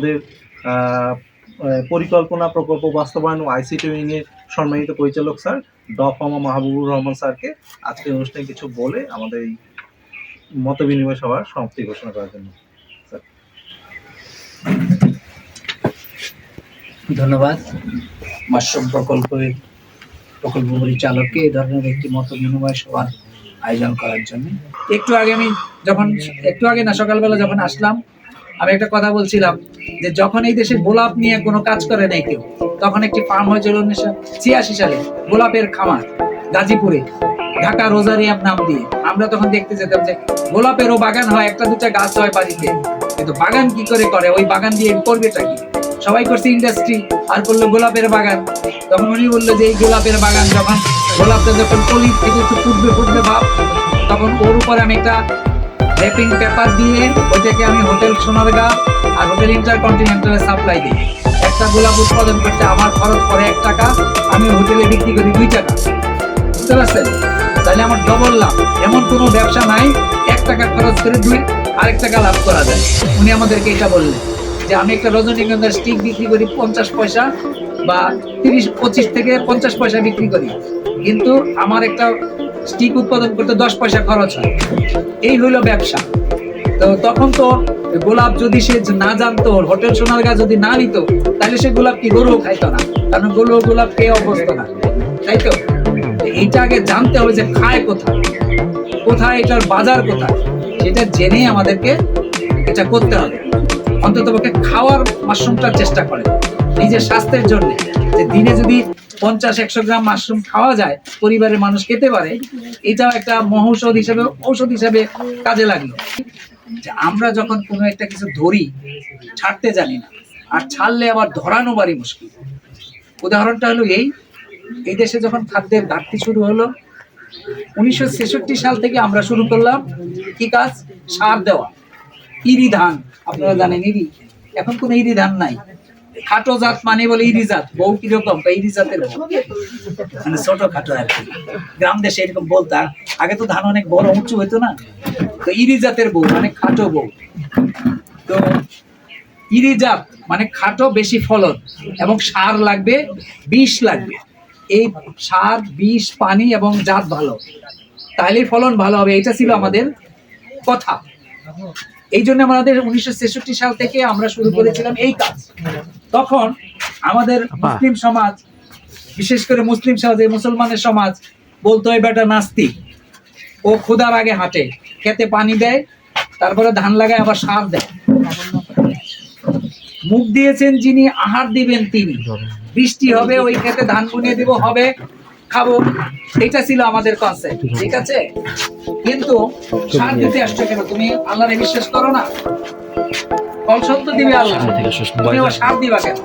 আমাদের পরিকল্পনা প্রকল্প বাস্তবায়ন ও আইসিটি উইংয়ের সম্মানিত পরিচালক স্যার ডফামা মাহবুবুর রহমান স্যারকে আজকের অনুষ্ঠানে কিছু বলে আমাদের এই মত বিনিময় সভার সমাপ্তি ঘোষণা করার জন্য। ধন্যবাদ। মাশরুম প্রকল্পের প্রকল্প পরিচালককে এই ধরনের একটি মত বিনিময় সভার আয়োজন করার জন্য। একটু আগে আমি যখন, একটু আগে না, সকালবেলা যখন আসলাম আমি একটা কথা বলছিলাম যে যখন এই দেশে গোলাপ নিয়ে কোনো কাজ করে নাই কেউ, তখন একটি ফার্ম হয়েছিল উনিশশো ছিয়াশি সালে, গোলাপের খামার, গাজীপুরে, ঢাকা রোজারিয়াম নাম দিয়ে। আমরা তখন দেখতে যেতাম যে গোলাপেরও বাগান হয়, একটা দুটা গাছ হয় বাড়িতে। কিন্তু বাগান কি করে করে? ওই বাগান দিয়ে করবেটা কি? সবাই করছে ইন্ডাস্ট্রি আর করল গোলাপের বাগান। তখন উনি বলল যে এই গোলাপের বাগান যখন গোলাপটা যখন কলি থেকে একটু ফুটবে ফুটবে ভাব, তখন ওর উপরে আমি একটা র্যাপিং পেপার দিয়ে ওইটাকে আমি হোটেল সোনারগা আর হোটেল ইন্টারকন্টিনেন্টালে সাপ্লাই দিই। একটা গোলাপ উৎপাদন করতে আমার খরচ পড়ে এক টাকা, আমি হোটেলে বিক্রি করি দুই টাকা। বুঝতে পারছেন? তাহলে আমার ডবল লাভ। এমন কোনো ব্যবসা নাই, এক টাকা খরচ করে দুই, আরেক টাকা লাভ করা যায়। উনি আমাদেরকে এটা বললেন যে, আমি একটা রজনীগন্ধার স্টিক বিক্রি করি পঞ্চাশ পয়সা বা তিরিশ, পঁচিশ থেকে পঞ্চাশ পয়সা বিক্রি করি। কিন্তু আমার একটা স্টিক উৎপাদন করতে দশ পয়সা খরচ হয়। এই হইল ব্যবসা। তো তখন তো গোলাপ যদি সে না জানতো, হোটেল সোনারগা যদি না নিত, তাহলে সে গোলাপ কি গরুও খাইতো না? কারণ গরু গোলাপ খেয়ে অভ্যস্ত না। তাই তো? এইটা আগে জানতে হবে যে খায় কোথায়? কোথায় এটার বাজার কোথায়? সেটা জেনে আমাদেরকে এটা করতে হবে। অন্তত খাওয়ার মাশরুমটার চেষ্টা করে নিজের স্বাস্থ্যের জন্য। যে দিনে যদি পঞ্চাশ, একশো গ্রাম মাশরুম খাওয়া যায়, পরিবারের মানুষ খেতে পারে, এটাও একটা মহৌষধ হিসেবে, ঔষধ হিসেবে কাজে লাগল। যে আমরা যখন কোনো একটা কিছু ধরি, ছাড়তে জানি না, আর ছাড়লে আবার ধরানো বাড়ি মুশকিল। উদাহরণটা হলো এই এই দেশে যখন খাদ্যের ঘাটতি শুরু হলো, উনিশশো ছেষট্টি সাল থেকে আমরা শুরু করলাম, কি কাজ? সার দেওয়া। ইরি ধান আপনারা জানেন ইরি, এখন কোনো ইরি ধান নাই। খাটো জাত মানে বলে ইরি জাত, বউ কীরকম বা ইরি জাতের মানে ছোট খাটো আর কি। গ্রাম দেশে এরকম বলতাম আগে তো ধান অনেক বড়, উঁচু হইতো না। তো ইরি জাতের বউ মানে খাটো বউ। তো ইরি জাত মানে খাটো বেশি ফলন, এবং সার লাগবে, বিষ লাগবে। এই সার, বিষ, পানি এবং জাত ভালো। তাহলেই ফলন ভালো হবে এটা ছিল আমাদের কথা। এই জন্য আমাদের উনিশশো ছেষট্টি সাল থেকে আমরা শুরু করেছিলাম এই কাজ। তখন আমাদের মুসলিম সমাজ বিশেষ করে মুসলিম সমাজে মুসলমানের সমাজ বলতো এই বেটা নাস্তিক। ও ক্ষুধার আগে হাঁটে খেতে পানি দেয় তারপরে ধান লাগায় আবার সার দেয়। মুখ দিয়েছেন যিনি আহার দিবেন তিনি। বৃষ্টি হবে ওই খেতে ধান বুনিয়ে দিব হবে। খাব। এটা ছিল আমাদের কনসেপ্ট ঠিক আছে? কিন্তু সার দিতে আসছো কেন? তুমি আল্লাহরে বিশ্বাস করো না? ফল সত্য দিবে আল্লাহ। তুমি আবার সার দিবা কেন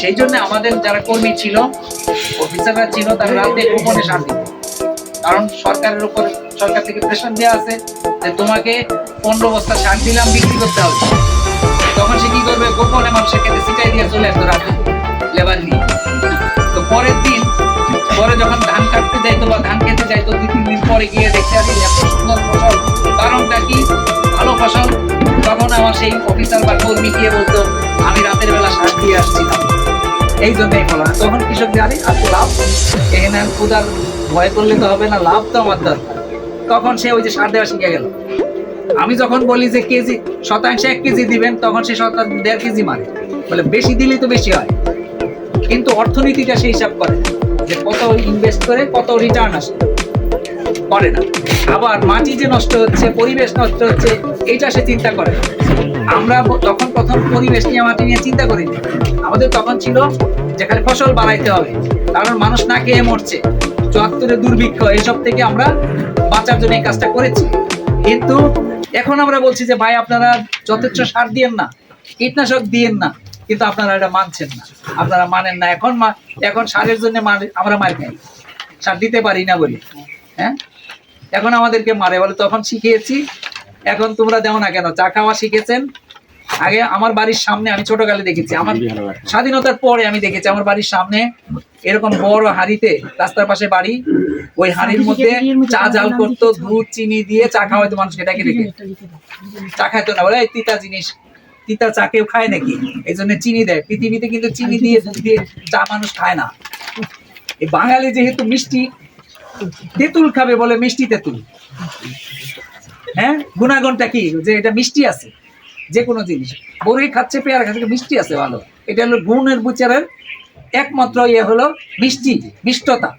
সেই জন্য আমাদের যারা কর্মী ছিল অফিসাররা ছিল তারা রাতে গোপনে সার দিত কারণ সরকারের উপর সরকার থেকে প্রেশার দেওয়া আছে যে তোমাকে পনেরো বস্তা সার দিলাম বিক্রি করতে হবে। তখন সে কি করবে? গোপনে মানুষের খেতে সিটাই দিয়ে চলে আসতো রাতে লেবার পরে গিয়ে দেখতে আসি এত সুন্দর ফসল। কারণটা কি? ভালো ফসল। তখন আমার সেই অফিসার বা কর্মী গিয়ে বলতো, আমি রাতের বেলা সার দিয়ে আসছিলাম। এই জন্যই ফলন তখন কৃষক জানি, আর তো লাভ এখানে ক্ষুদার ভয় করলে তো হবে না, লাভ তো আমার দরকার। তখন সে ওই যে সার দেওয়া শিখে গেল। আমি যখন বলি যে কেজি, শতাংশে এক কেজি দিবেন, তখন সে শতাংশ দেড় কেজি মারে। বলে, বেশি দিলেই তো বেশি হয়। কিন্তু অর্থনীতিটা সে হিসাব করে যে কত ইনভেস্ট করে, কত রিটার্ন আসে। করে না। আবার মাটি যে নষ্ট হচ্ছে, পরিবেশ নষ্ট হচ্ছে, এইটা সে চিন্তা করে। আমরা তখন প্রথম পরিবেশ নিয়ে মাটি নিয়ে চিন্তা করিনি আমাদের তখন ছিল যেখানে ফসল বাড়াইতে হবে, কারণ মানুষ না খেয়ে মরছে। চুয়াত্তরে দুর্ভিক্ষ, এইসব থেকে আমরা বাঁচার জন্য এই কাজটা করেছি। কিন্তু এখন আমরা বলছি যে, ভাই, আপনারা যথেচ্ছ সার দিয়েন না, কীটনাশক দিয়েন না, কিন্তু আপনারা এটা মানছেন না। আপনারা মানেন না। এখন এখন সারের জন্য আমরা মার খাই। সার দিতে পারি না বলি। হ্যাঁ? এখন আমাদেরকে মারে বলে তখন শিখিয়েছি। এখন তোমরা দেও না কেন চা খাওয়া শিখেছেন। আগে আমার বাড়ির সামনে আমি ছোটকালে দেখেছি আমার স্বাধীনতার পরে আমি দেখেছি আমার বাড়ির সামনে এরকম বড় হাঁড়িতে রাস্তার পাশে বাড়ি ওই হাঁড়ির মধ্যে চা জাল করতো দুধ চিনি দিয়ে চা খাওয়াইতো মানুষকে ডেকে ডেকে চা খাইতো না বলে তিতা জিনিস তিতা চা কেউ খায় নাকি? এই জন্য চিনি দেয়। পৃথিবীতে কিন্তু চিনি দিয়ে দুধ দিয়ে চা মানুষ খায় না। এই বাঙালি যেহেতু মিষ্টি তেঁতুল খাবে বলে মিষ্টি তেঁতুল। হ্যাঁ? গুণাগুণটা কি? যে এটা মিষ্টি আছে, যে কোনো জিনিস। বড়ই খাচ্ছে, পেয়ারা খাচ্ছে মিষ্টি আছে, ভালো। এটা হলো গুণের বিচারের একমাত্র ইয়ে হলো মিষ্টি, মিষ্টতা।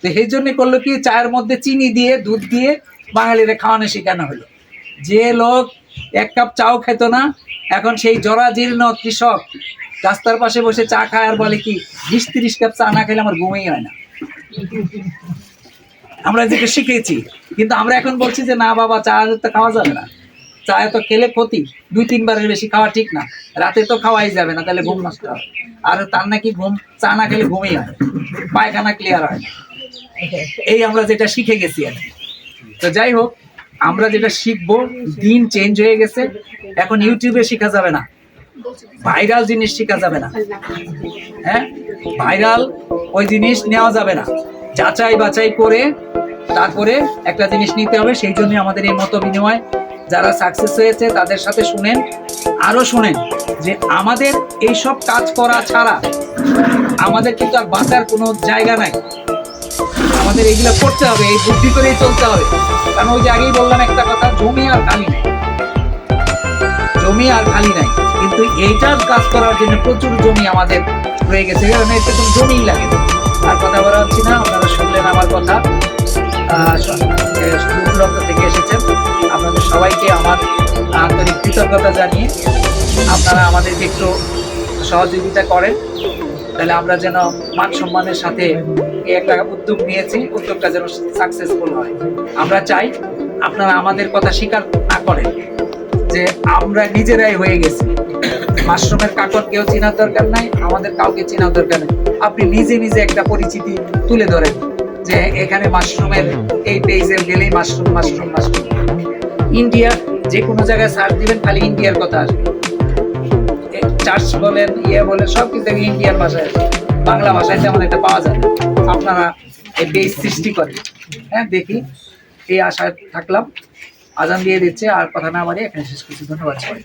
তো সেই জন্যে করল কি? চায়ের মধ্যে চিনি দিয়ে, দুধ দিয়ে বাঙালিরা খাওয়ানো শেখানো হলো। যে লোক এক কাপ চাও খেত না, এখন সেই জরাজীর্ণ কৃষক রাস্তার পাশে বসে চা খায় আর বলে কি, বিশ তিরিশ কাপ চা না খেলে আমার ঘুমেই হয় না। আমরা যেটা শিখেছি কিন্তু আমরা এখন বলছি যে, না বাবা, চা তো খাওয়া যাবে না। চা এত খেলে ক্ষতি। দুই, তিনবারের বেশি খাওয়া ঠিক না। রাতে তো খাওয়াই যাবে না, তাহলে ঘুম নষ্ট হবে। আর তার নাকি ঘুম, চা না খেলে ঘুমই হয় পায়খানা ক্লিয়ার হয় না। এই আমরা যেটা শিখে গেছি আর তো যাই হোক, আমরা যেটা শিখব, দিন চেঞ্জ হয়ে গেছে। এখন ইউটিউবে শেখা যাবে না। ভাইরাল জিনিস শেখা যাবে না। হ্যাঁ? ভাইরাল ওই জিনিস নেওয়া যাবে না। যাচাই বাছাই করে তারপরে একটা জিনিস নিতে হবে, সেই জন্য আমাদের এই মত বিনিময় যারা সাকসেস হয়েছে তাদের সাথে শুনেন আরও শুনেন যে আমাদের এই সব কাজ করা ছাড়া আমাদের কিন্তু আর বাঁচার কোনো জায়গা নাই। আমাদের এইগুলো করতে হবে, এই বুদ্ধি করেই চলতে হবে। কারণ ওই যে আগেই বললাম একটা কথা, জমি আর খালি নাই। জমি আর খালি নাই। কিন্তু এইটার কাজ করার জন্য প্রচুর জমি আমাদের রয়ে গেছে। কারণে এতে কোনো জমিই লাগে। আর কথা বলা হচ্ছে না, আপনারা শুনলেন আমার কথা। আহ, স- এ, দূর দূরান্ত থেকে এসেছেন আপনাদের সবাইকে আমার আন্তরিক কৃতজ্ঞতা জানিয়ে আপনারা আমাদেরকে একটু সহযোগিতা করেন। তাহলে আমরা যেন মান সম্মানের সাথে একটা উদ্যোগ নিয়েছি উদ্যোগটা যেন সাকসেসফুল হয়। আমরা চাই আপনারা আমাদের কথা স্বীকার না করেন যে আমরা নিজেরাই হয়ে গেছি। মাশরুমের কাকর কেউ চেনার দরকার নাই আমাদের কাউকে চেনার দরকার নেই। আপনি নিজে নিজে একটা পরিচিতি তুলে ধরেন। যে এখানে মাশরুমের এই পেজে গেলেই মাশরুম মাশরুম মাশরুম। ইন্ডিয়া যে কোনো জায়গায় সার্চ দিবেন, খালি ইন্ডিয়ার কথা আসবে। চার্চ বলেন ইয়ে বলেন, সব কিছু ইন্ডিয়ান ভাষায় বাংলা ভাষায় তেমন একটা পাওয়া যায় আপনারা এই পেজ সৃষ্টি করেন। হ্যাঁ দেখি। এই আশায় থাকলাম। আজান দিয়ে দিচ্ছে, আর কথা না বাড়িয়ে এখানে শেষ করছি। ধন্যবাদ সবাই